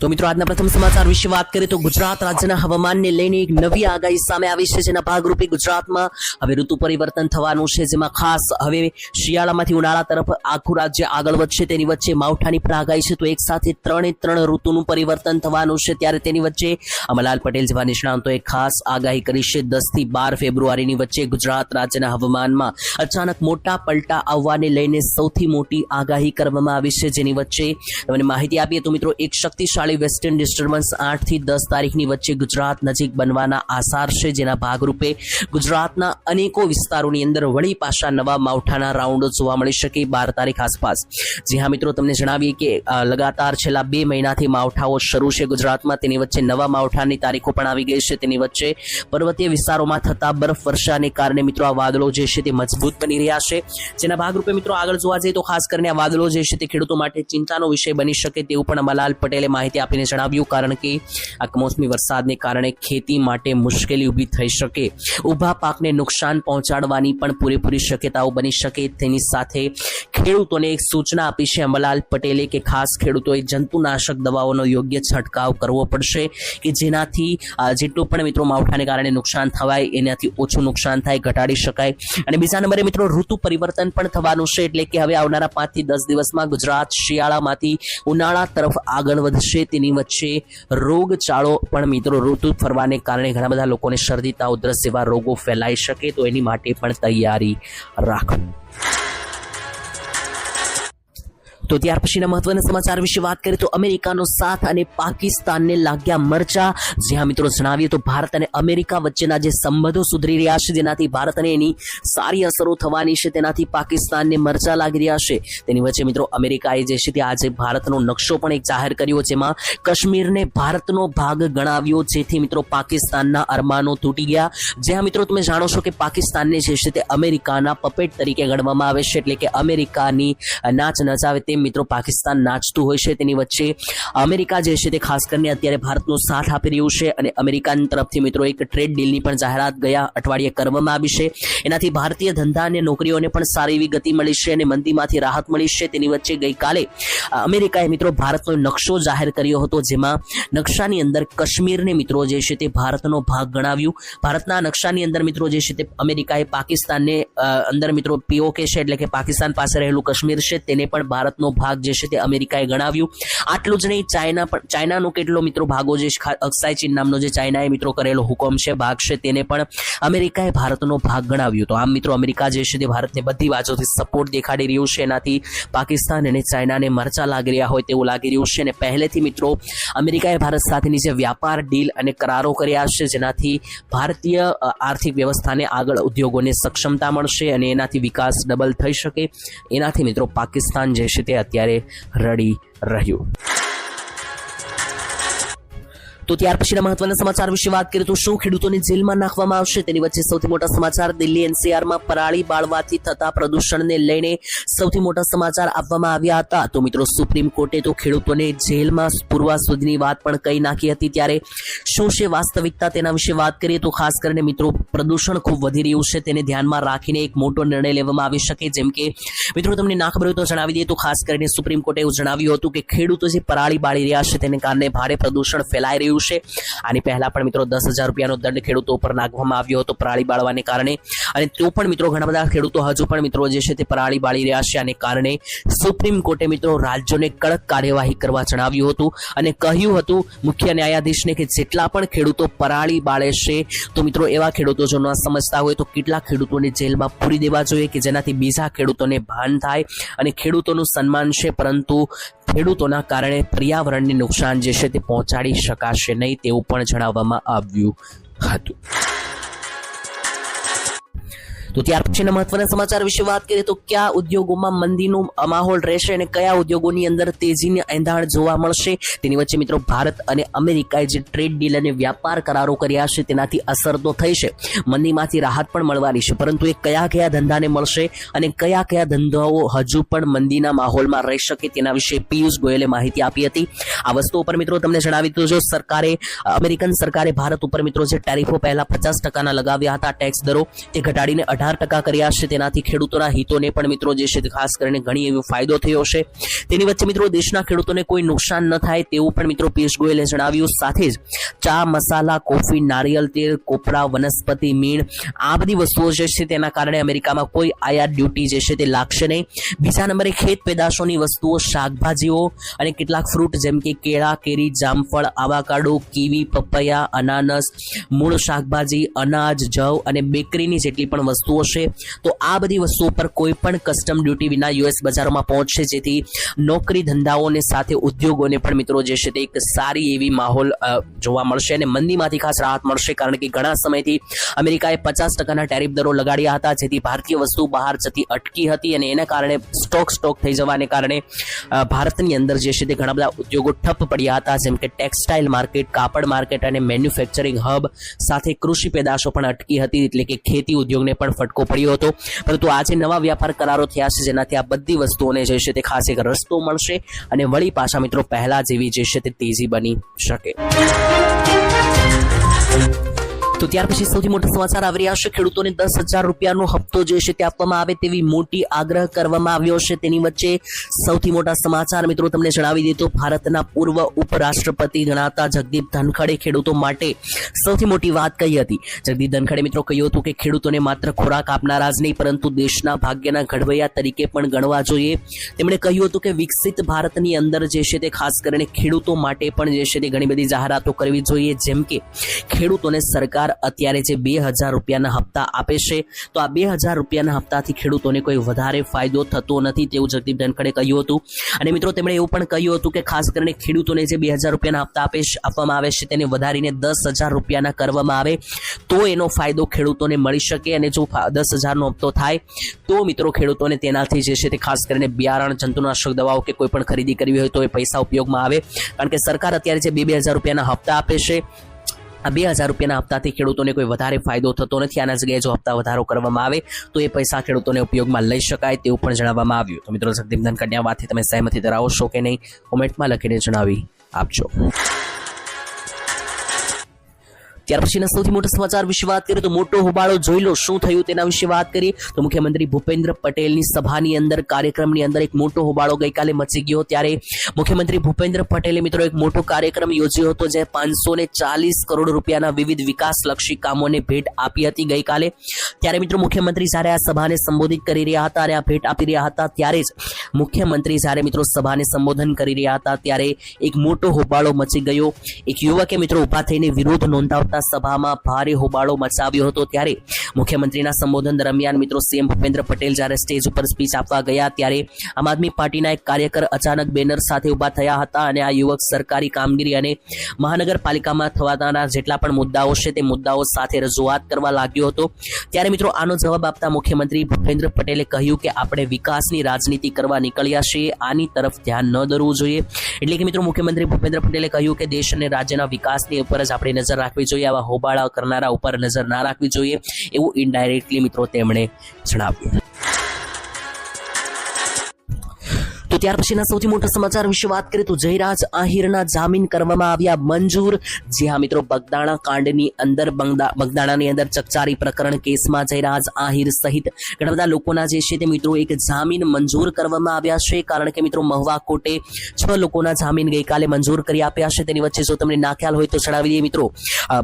તો મિત્રો, આજના પ્રથમ સમાચાર વિશે વાત કરીએ તો ગુજરાત રાજ્યના હવામાનને લઈને એક નવી આગાહી સામે આવી છે, જેના ભાગરૂપે ગુજરાતમાં હવે ઋતુ પરિવર્તન થવાનું છે, જેમાં ખાસ હવે શિયાળામાંથી ઉનાળા તરફ આખું રાજ્ય આગળ વધશે. તેની વચ્ચે માવઠાની પણ આગાહી છે, તો એક સાથે ત્રણે ત્રણ ઋતુનું પરિવર્તન થવાનું છે. ત્યારે તેની વચ્ચે અમલાલ પટેલ જેવા નિષ્ણાંતોએ ખાસ આગાહી કરી છે. દસથી બાર ફેબ્રુઆરીની વચ્ચે ગુજરાત રાજ્યના હવામાનમાં અચાનક મોટા પલટા આવવાને લઈને સૌથી મોટી આગાહી કરવામાં આવી છે. જેની વચ્ચે તમને માહિતી આપીએ તો મિત્રો, એક શક્તિશાળી વેસ્ટર્ન ડિસ્ટર્બન્સ આઠથી દસ તારીખની વચ્ચે ગુજરાત નજીક બનવાના આસાર છે, જેના ભાગરૂપે ગુજરાતના અનેકો વિસ્તારોની અંદર વળી પાછા નવા માવઠાના રાઉન્ડો જોવા મળી શકે બાર તારીખ આસપાસ. જી હા, મિત્રો, તમને જણાવીએ કે લગાતાર છેલ્લા બે મહિનાથી માવઠાઓ શરૂ છે ગુજરાતમાં. તેની વચ્ચે નવા માવઠાની તારીખો પણ આવી ગઈ છે. તેની વચ્ચે પર્વતીય વિસ્તારોમાં થતા બરફ વર્ષાને કારણે, મિત્રો, આ વાદળો જે છે તે મજબૂત બની રહ્યા છે. જેના ભાગરૂપે, મિત્રો, આગળ જોવા જઈએ તો ખાસ કરીને આ વાદળો જે છે તે ખેડૂતો માટે ચિંતાનો વિષય બની શકે તેવું પણ અમલાલ પટેલે માહિતી આપીને જણાવ્યું, કારણ કે આ કમોસમી વરસાદને કારણે ખેતી માટે મુશ્કેલી ઊભી થઈ શકે. ઊભા પાકને નુકસાન પહોંચાડવાની પણ પૂરેપૂરી શક્યતાઓ બની શકે. તેની સાથે ખેડૂતોને એક સૂચના આપી છે અમલાલ પટેલે કે ખાસ ખેડૂતોએ જંતુનાશક દવાઓનો યોગ્ય છંટકાવ કરવો પડશે કે જેનાથી જેટલું પણ મિત્રો માવઠાને કારણે નુકસાન થવાય, એનાથી ઓછું નુકસાન થાય, ઘટાડી શકાય. અને બીજા નંબરે મિત્રો, ઋતુ પરિવર્તન પણ થવાનું છે એટલે કે હવે આવનારા પાંચથી દસ દિવસમાં ગુજરાત શિયાળામાંથી ઉનાળા તરફ આગળ વધશે. તેની વચ્ચે રોગચાળો પણ મિત્રો ઋતુ ફરવાને કારણે ઘણા બધા લોકોને શરદી, તાવ, ઉધરસ જેવા રોગો ફેલાઈ શકે તો એની માટે પણ તૈયારી રાખવી. તો ત્યાર પછીના મહત્વના સમાચાર વિશે વાત કરીએ તો અમેરિકાનો સાથ અને પાકિસ્તાનને લાગ્યા મરચા. જ્યાં મિત્રો જણાવીએ તો ભારત અને અમેરિકા વચ્ચેના જે સંબંધો સુધરી રહ્યા છે, જેનાથી ભારતને એની સારી અસરો થવાની છે, તેનાથી પાકિસ્તાનને મરચા લાગી રહ્યા છે. તેની વચ્ચે મિત્રો અમેરિકાએ જે છે તે આજે ભારતનો નકશો પણ એક જાહેર કર્યો, જેમાં કાશ્મીરને ભારતનો ભાગ ગણાવ્યો, જેથી મિત્રો પાકિસ્તાનના અરમાનો તૂટી ગયા. જ્યાં મિત્રો તમે જાણો છો કે પાકિસ્તાનને જે છે તે અમેરિકાના પપેટ તરીકે ગણવામાં આવે છે, એટલે કે અમેરિકાની નાચ નચાવે તેમ મિત્રો પાકિસ્તાન નાચતું હોય છે, તેની વચ્ચે અમેરિકા જે છે તે ખાસ કરીને અત્યારે ભારતનો સાથ આપી રહ્યું છે અને અમેરિકાની તરફથી મિત્રો એક ટ્રેડ ડીલની પણ જાહેરાત ગયા અઠવાડિયે કરવામાં આવી છે. એનાથી ભારતીય ધંધા અને નોકરીઓને પણ સારી એવી ગતિ મળી છે અને મંદીમાંથી રાહત મળી છે. તેની વચ્ચે ગઈકાલે અમેરિકાએ મિત્રો ભારતનો નકશો જાહેર કર્યો હતો, જેમાં નકશાની અંદર કાશ્મીરને મિત્રો જે છે તે ભારતનો ભાગ ગણાવ્યું. ભારતના નકશાની અંદર મિત્રો જે છે તે અમેરિકાએ પાકિસ્તાનને અંદર મિત્રો પીઓકે છે, એટલે કે પાકિસ્તાન પાસે રહેલું કાશ્મીર છે, તેને પણ ભારતનો ભાગ જે છે તે અમેરિકાએ ગણાવ્યું. આટલું જ નહીં, ચાઇના પણ, ચાઇનાનો કેટલો મિત્રો ભાગો જે અક્સાઈ ચીન નામનો જે ચાઇનાએ મિત્રો કરેલો હુકમ છે, ભાગ છે તેને પણ અમેરિકાએ ભારતનો ભાગ ગણાવ્યો તો આમ મિત્રો, અમેરિકા જે છે તે ભારતને બધી બાજુથી સપોર્ટ દેખાડી રહ્યું છે. એનાથી પાકિસ્તાન અને ચાઇનાને મરચા લાગી રહ્યા હોય તેવું લાગી રહ્યું છે. અને પહેલેથી મિત્રો, અમેરિકાએ ભારત સાથેની જે વ્યાપાર ડીલ અને કરારો કર્યા છે, જેનાથી ભારતીય આર્થિક વ્યવસ્થાને આગળ ઉદ્યોગોને સક્ષમતા મળશે અને એનાથી વિકાસ ડબલ થઈ શકે. એનાથી મિત્રો, પાકિસ્તાન જે છે તે અત્યારે રડી રહ્યું. તો ત્યાર પછીના મહત્વના સમાચાર વિશે વાત કરીએ તો શું ખેડૂતોને જેલમાં નાખવામાં આવશે? તેની વચ્ચે સૌથી મોટા સમાચાર દિલ્હી એનસીઆરમાં પરાળી બાળવાથી થતા પ્રદૂષણને લઈને સૌથી મોટા સમાચાર આપવામાં આવ્યા હતા. તો મિત્રો, સુપ્રીમ કોર્ટે તો ખેડૂતોને જેલમાં પૂરવા સુધીની વાત પણ કહી નાખી હતી. ત્યારે શું છે વાસ્તવિકતા તેના વિશે વાત કરીએ તો ખાસ કરીને મિત્રો, પ્રદૂષણ ખૂબ વધી રહ્યું છે. તેને ધ્યાનમાં રાખીને એક મોટો નિર્ણય લેવામાં આવી શકે જેમ કે, મિત્રો, તમને ના ખબર હોય તો જણાવી દઈએ. તો ખાસ કરીને સુપ્રીમ કોર્ટે એવું જણાવ્યું હતું કે ખેડૂતો જે પરાળી બાળી રહ્યા છે, તેને કારણે ભારે પ્રદૂષણ ફેલાઈ રહ્યું છે. આની પહેલા પણ મિત્રો દસ હજાર રૂપિયાનો દંડ ખેડૂતો ઉપર નાખવામાં આવ્યો હતો પરાળી બાળવાને કારણે. અને તો પણ મિત્રો ઘણા બધા ખેડૂતો હજુ પણ મિત્રો જે છે તે પરાળી બાળી રહ્યા છે. આને કારણે સુપ્રીમ કોર્ટે મિત્રો રાજ્યોને કડક કાર્યવાહી કરવા જણાવ્યું હતું. અને કહ્યું હતું મુખ્ય ન્યાયાધીશને કે જેટલા પણ ખેડૂતો પરાળી બાળે છે, તો મિત્રો એવા ખેડૂતો જો ન સમજતા હોય તો કેટલા ખેડૂતોને જેલમાં પૂરી દેવા જોઈએ કે જેનાથી બીજા ખેડૂતોને ભાન થાય અને ખેડૂતોનું સન્માન છે. પરંતુ ખેડૂતોના કારણે પર્યાવરણને નુકસાન જે છે તે પહોંચાડી શકાશે નહીં તેવું પણ જણાવવામાં આવ્યું હતું. તો ત્યાર પછીના મહત્વના સમાચાર વિશે વાત કરીએ તો કયા ઉદ્યોગોમાં મંદીનો માહોલ રહેશે અને કયા ઉદ્યોગોની અંદર તેજીની એંધાણ જોવા મળશે? તેની વચ્ચે મિત્રો ભારત અને અમેરિકાએ જે ટ્રેડ ડીલ અને વ્યાપાર કરારો કર્યા છે તેનાથી અસર તો થઈ છે. મંદીમાંથી રાહત પણ મળવાની છે. પરંતુ એ કયા કયા ધંધાને મળશે અને કયા કયા ધંધાઓ હજુ પણ મંદીના માહોલમાં રહી શકે તેના વિશે પિયુષ ગોયલે માહિતી આપી હતી. આ વસ્તુ ઉપર મિત્રો તમને જણાવી દીધું જો સરકારે, અમેરિકન સરકારે ભારત ઉપર મિત્રો જે ટેરિફો પહેલા પચાસ ટકાના લગાવ્યા હતા, ટેક્સ દરો તે ઘટાડીને અઢાર ટકા કર્યા છે. તેનાથી ખેડૂતોના હિતોને પણ મિત્રો જે છે ખાસ કરીને ઘણી એવો ફાયદો થયો છે. તેની વચ્ચે મિત્રો દેશના ખેડૂતોને કોઈ નુકસાન ન થાય તેવું પણ મિત્રો પિયુષ ગોયલે જણાવ્યું. સાથે જ ચા, મસાલા, કોફી, નારિયેલ તેલ, કોપરા, વનસ્પતિ, મીણ આ બધી વસ્તુઓ જે છે તેના કારણે અમેરિકામાં કોઈ આયાત ડ્યુટી જે છે તે લાગશે નહીં. બીજા નંબરે ખેત પેદાશોની વસ્તુઓ, શાકભાજીઓ અને કેટલાક ફ્રૂટ જેમ કે કેળા, કેરી, જામફળ, આવાકાડો, કીવી, પપૈયા, અનાનસ, મૂળ શાકભાજી, અનાજ, જવ અને બેકરીની જેટલી પણ વસ્તુઓ છે, તો આ બધી વસ્તુઓ પર કોઈ પણ કસ્ટમ ડ્યુટી વિના યુએસ બજારોમાં પહોંચશે, જેથી નોકરી ધંધાઓને સાથે ઉદ્યોગોને પણ મિત્રો જે છે તે એક સારી એવી માહોલ જોવા મળશે અને મંદીમાંથી ખાસ રાહત મળશે, કારણ કે ઘણા સમયથી અમેરિકાએ પચાસ ટકાના ટેરિફ દરો લગાડ્યા હતા, જેથી ભારતીય વસ્તુ બહાર જતી અટકી હતી અને એના કારણે સ્ટોક સ્ટોક થઈ જવાને કારણે ભારતની અંદર જે છે તે ઘણા બધા ઉદ્યોગો ઠપ પડ્યા હતા, જેમ કે ટેક્સટાઇલ માર્કેટ કાપડ માર્કેટ અને મેન્યુફેક્ચરિંગ હબ સાથે કૃષિ પેદાશો પણ અટકી હતી, એટલે કે ખેતી ઉદ્યોગને પણ ફટકો પડ્યો હતો. પરંતુ આજે નવા વ્યાપાર કરારો થયા છે, જેનાથી આ બધી વસ્તુઓને જે છે તે ખાસ એક રસ્તો મળશે અને વળી પાછા મિત્રો પહેલા જેવી જે છે તે તેજી બની શકે. તો ત્યાર પછી સૌથી મોટા સમાચાર આવી રહ્યા છે. ખેડૂતોને દસ હજાર રૂપિયાનો હપ્તો જે છે તે આપવામાં આવે તેવી મોટી આગ્રહ કરવામાં આવ્યો છે. તેની વચ્ચે સૌથી મોટા સમાચાર મિત્રો તમને જણાવી દે તો ભારતના પૂર્વ ઉપરાષ્ટ્રપતિ ગણાતા જગદીપ ધનખડે ખેડૂતો માટે સૌથી મોટી વાત કહી હતી. જગદીપ ધનખડે મિત્રો કહ્યું હતું કે ખેડૂતોને માત્ર ખોરાક આપનારા જ નહીં, પરંતુ દેશના ભાગ્યના ઘડવૈયા તરીકે પણ ગણવા જોઈએ. તેમણે કહ્યું હતું કે વિકસિત ભારતની અંદર જે છે તે ખાસ કરીને ખેડૂતો માટે પણ જે છે તે ઘણી બધી જાહેરાતો કરવી જોઈએ. જેમ કે ખેડૂતોને સરકાર અત્યારે જે બે હજાર રૂપિયાના હપ્તા આપે છે, તો આ બે હજાર રૂપિયાના હપ્તાથી ખેડૂતોને કોઈ વધારે ફાયદો થતો નથી તેવું જગદીપ ધનખડે કહ્યું હતું. અને મિત્રો, તેમણે એવું પણ કહ્યું હતું કે ખાસ કરીને ખેડૂતોને જે બે હજાર રૂપિયાના હપ્તા આપે આપવામાં આવે છે, તેને વધારીને દસ હજાર રૂપિયાના કરવામાં આવે, તો એનો ફાયદો ખેડૂતોને મળી શકે અને જો દસ હજારનો હપ્તો થાય, તો મિત્રો ખેડૂતોને તેનાથી જે છે તે ખાસ કરીને બિયારણ, જંતુનાશક દવાઓ કે કોઈ પણ ખરીદી કરવી હોય તો એ પૈસા ઉપયોગમાં આવે. કારણ કે સરકાર અત્યારે જે બે બે હજાર રૂપિયાના હપ્તા આપે છે આ બે હજાર રૂપિયાના હપ્તાથી ખેડૂતોને કોઈ વધારે ફાયદો થતો નથી. આના જગ્યાએ જો હપ્તા વધારો કરવામાં આવે, તો એ પૈસા ખેડૂતોને ઉપયોગમાં લઈ શકાય તેવું પણ જણાવવામાં આવ્યું. તો મિત્રો, જગદીપ ધનકન્યા વાતથી તમે સહેમતી ધરાવો છો કે નહીં? કોમેન્ટમાં લખીને જણાવી આપજો. ત્યાર પછીના સૌથી મોટા સમાચાર વિશે વાત કરીએ તો મોટો હોબાળો જોઈ લો, શું થયું તેના વિશે વાત કરીએ તો મુખ્યમંત્રી ભૂપેન્દ્ર પટેલની સભાની અંદર, કાર્યક્રમની અંદર એક મોટો હોબાળો ગઈકાલે મચી ગયો. ત્યારે મુખ્યમંત્રી ભૂપેન્દ્ર પટેલે મિત્રો એક મોટો કાર્યક્રમ યોજ્યો હતો જે પાંચસો ને ચાલીસ કરોડ રૂપિયાના વિવિધ વિકાસલક્ષી કામોને ભેટ આપી હતી ગઈકાલે. ત્યારે મિત્રો મુખ્યમંત્રી જ્યારે આ સભાને સંબોધિત કરી રહ્યા હતા અને આ ભેટ આપી રહ્યા હતા, ત્યારે જ મુખ્યમંત્રી જ્યારે મિત્રો સભાને સંબોધન કરી રહ્યા હતા, ત્યારે એક મોટો હોબાળો મચી ગયો. એક યુવકે મિત્રો ઊભા થઈને વિરોધ નોંધાવતા સભામાં ભારે હોબાળો મચાવ્યો હતો ત્યારે મુખ્યમંત્રીના સંબોધન દરમિયાન મિત્રો સીએમ ભૂપેન્દ્ર પટેલ જ્યારે સ્ટેજ ઉપર સ્પીચ આપવા ગયા ત્યારે આમ આદમી પાર્ટીના એક કાર્યકર અચાનક બેનર સાથે ઊભા થયા હતા અને આ યુવક સરકારી કામગીરી અને મહાનગરપાલિકામાં થવાના જેટલા પણ મુદ્દાઓ છે તે મુદ્દાઓ સાથે રજૂઆત કરવા લાગ્યો હતો. ત્યારે મિત્રો આનો જવાબ આપતા મુખ્યમંત્રી ભૂપેન્દ્ર પટેલે કહ્યું કે આપણે વિકાસની રાજનીતિ કરવા નીકળ્યા છીએ, આની તરફ ધ્યાન ન દોરવું જોઈએ. એટલે કે મિત્રો મુખ્યમંત્રી ભૂપેન્દ્ર પટેલે કહ્યું કે દેશ અને રાજ્યના વિકાસની ઉપર જ આપણે નજર રાખવી જોઈએ. આવા હોબાળા કરનારા ઉપર નજર ના રાખવી જોઈએ એવું ઇનડાયરેક્ટલી મિત્રો તેમણે જણાવ્યું. તો ત્યાર પછીના સૌથી મોટા સમાચાર વિશે વાત કરીએ તો જયરાજ આહિરના જામીન કરવામાં આવ્યા મંજૂર. જી હા મિત્રો, બગદાણા કાંડની અંદર બંગદા- બગદાણાની અંદર ચકચારી પ્રકરણ કેસમાં જયરાજ આહિર સહિત ઘણા બધા લોકોના જે છે તે મિત્રો એક જામીન મંજૂર કરવામાં આવ્યા છે. કારણ કે મિત્રો, મહુવા કોર્ટે છ લોકોના જામીન ગઈકાલે મંજૂર કરી આપ્યા છે. તેની વચ્ચે જો તમને ના ખ્યાલ હોય તો જણાવી દઈએ મિત્રો.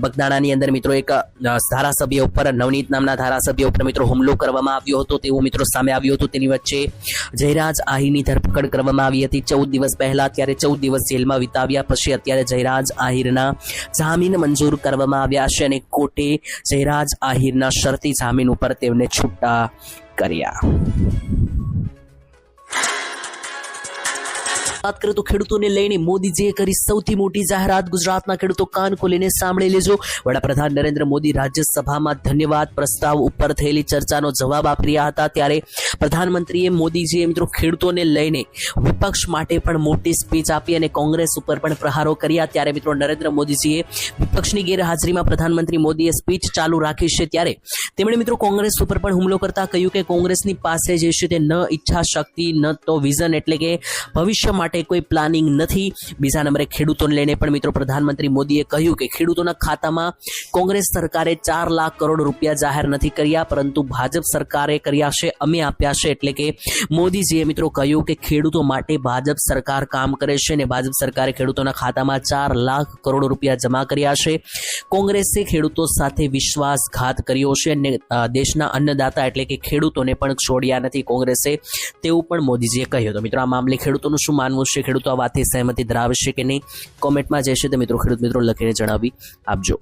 બગદાણાની અંદર મિત્રો એક ધારાસભ્ય ઉપર, નવનીત નામના ધારાસભ્ય ઉપર મિત્રો હુમલો કરવામાં આવ્યો હતો. તેવું મિત્રો સામે આવ્યું હતું. તેની વચ્ચે જયરાજ આહિરની ધરપકડ કરવામાં આવી હતી. ચૌદ દિવસ પહેલા ત્યારે ચૌદ દિવસ જેલમાં વિતાવ્યા. પછી અત્યારે જયરાજ આહિરના જામીન મંજૂર કરવામાં આવ્યા છે અને કોર્ટે જયરાજ આહિરના શરતી જામીન ઉપર તેમને છૂટા કર્યા. વાત કરીએ તો ખેડૂતોને લઈને મોદીજીએ કરી સૌથી મોટી જાહેરાત. ગુજરાતના ખેડૂતો કાન ખોલીને સાંભળી લેજો. વડાપ્રધાન નરેન્દ્ર મોદી રાજ્યસભામાં ધન્યવાદ પ્રસ્તાવ ઉપર થયેલી ચર્ચાનો જવાબ આપી રહ્યા હતા. ત્યારે પ્રધાનમંત્રીએ મોદીજીએ મિત્રો ખેડૂતોને લઈને વિપક્ષ માટે પણ મોટી સ્પીચ આપી અને કોંગ્રેસ ઉપર પણ પ્રહારો કર્યા. ત્યારે મિત્રો નરેન્દ્ર મોદીજીએ વિપક્ષની ગેરહાજરીમાં પ્રધાનમંત્રી મોદીએ સ્પીચ ચાલુ રાખી છે. ત્યારે તેમણે મિત્રો કોંગ્રેસ ઉપર પણ હુમલો કરતા કહ્યું કે કોંગ્રેસની પાસે જે છે તે ન ઈચ્છા શક્તિ, ન તો વિઝન એટલે કે ભવિષ્ય માટે કોઈ પ્લાનિંગ નથી. બીજા નંબરે ખેડૂતોને લઈને પણ મિત્રો પ્રધાનમંત્રી મોદીએ કહ્યું કે ખેડૂતોના ખાતામાં કોંગ્રેસ સરકારે ચાર લાખ કરોડ રૂપિયા જાહેર નથી કર્યા, પરંતુ ભાજપ સરકારે કર્યા છે, અમે આપ્યા છે. એટલે કે મોદીજીએ મિત્રો કહ્યું કે ખેડૂતો માટે ભાજપ સરકાર કામ કરે છે અને ભાજપ સરકારે ખેડૂતોના ખાતામાં ચાર લાખ કરોડ રૂપિયા જમા કર્યા છે. કોંગ્રેસે ખેડૂતો સાથે વિશ્વાસઘાત કર્યો છે અને દેશના અન્નદાતા એટલે કે ખેડૂતોને પણ છોડ્યા નથી કોંગ્રેસે. તેવું પણ મોદીજીએ કહ્યું તો મિત્રો, આ મામલે ખેડૂતોનું શું માનવું છે ખેડૂતો આ વાતથી સહેમતિ ધરાવશે કે નહીં? કોમેન્ટમાં જે છે તે મિત્રો. ખેડૂત મિત્રો લખીને જણાવી આપજો.